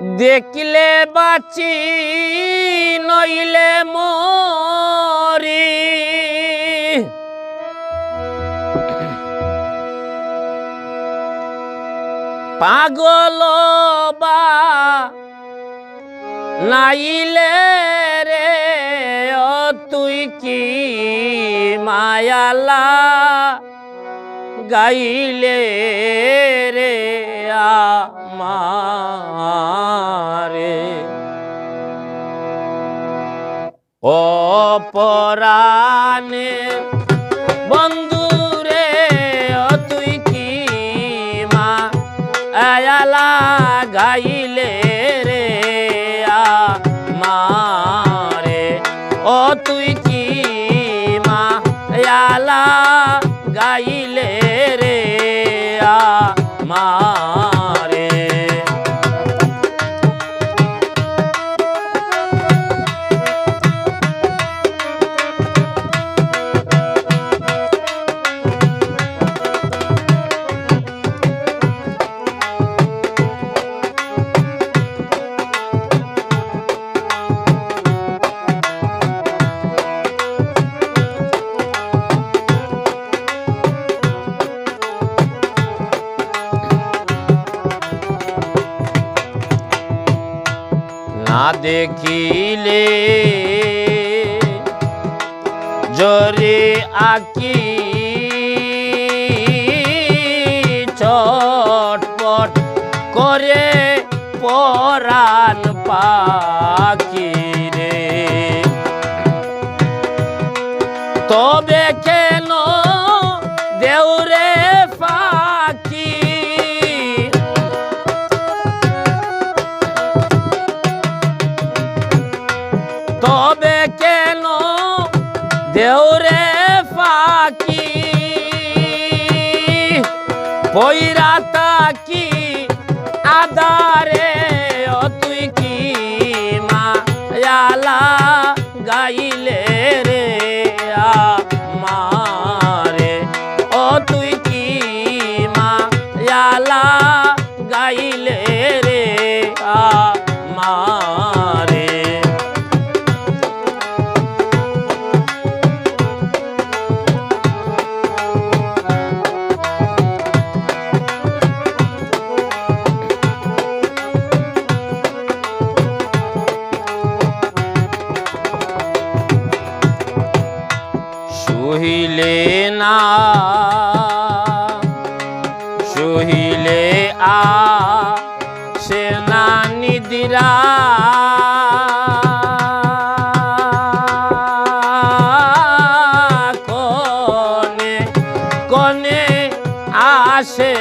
দেখিলে বাঁচি নইলে মরি। পাগল বা নাইলে রে তুই কি মায়ালা? গাইলে রে আমারে পরাণে বন্ধু রে, ও তুই কি মা? আয়ালা গাইলে রে, আমারে। ও তুই কি মা? আয়ালা গাইলে রে, আমারে। দেখিলে। জরে আকি চটপট করে পরাণ পাখি রে তবে কেন দেউরে দেউরে পাখি পইরা তাকি আদারে ও তুই কি মা গাইলে রে? সহিলে না সহিলে আ সে না নিদিরা কনে কনে আসে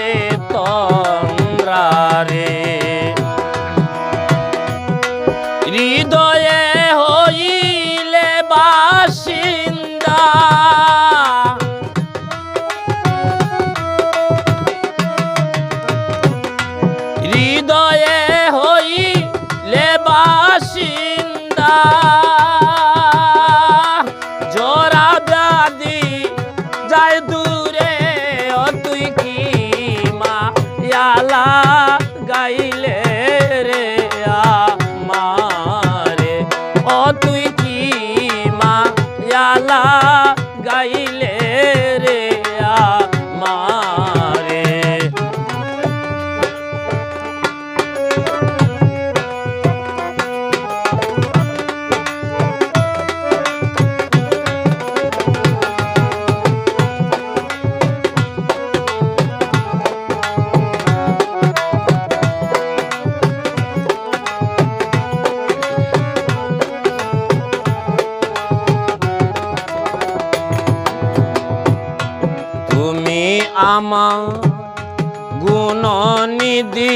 গুণনিধি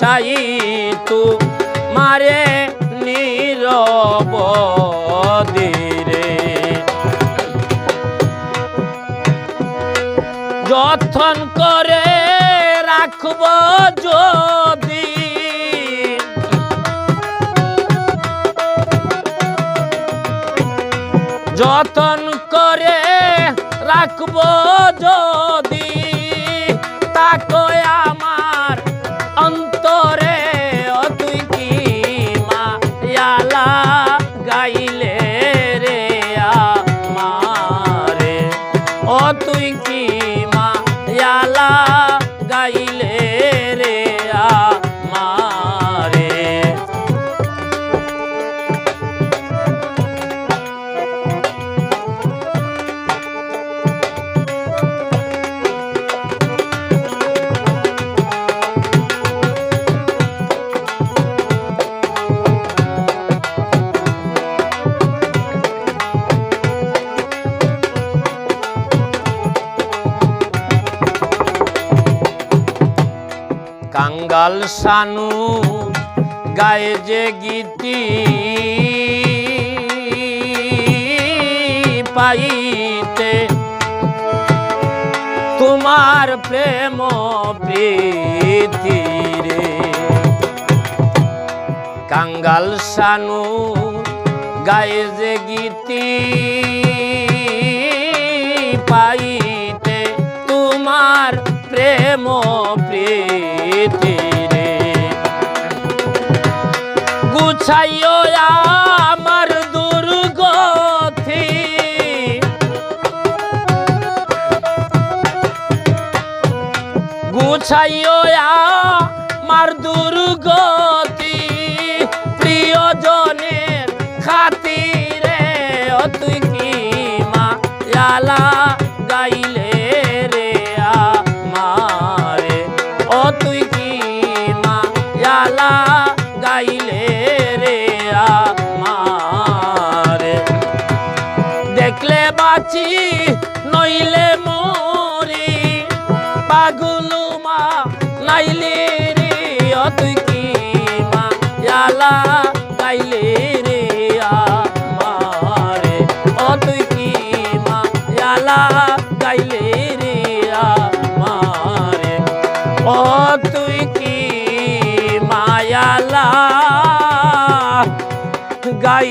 চাই তু মারে নীরব দিরে যতন করে রাখব যদি রাখব যদি কাঙ্গাল সানু, গায়ে যে গীতি পাইতে। তোমার প্রেম প্রীতি রে কাঙ্গাল সানু, গায়ে যে গীতি পাইতে। তোমার প্রেম প্রীতি রে গুছাইও আমার দুর্গতি গুছাইও আমার দুর্গতি প্রিয়জনের খাতিরে তুই কি মা লালা বাঁচি, নইলে মরি। পাগুলু মা, নাইলে রে তুই কি মা? জালা গাইলে রে, আমারে। ও তুই কি মা? জালা গাইলে রে, আমারে। ও তুই কি মায়ালা গাই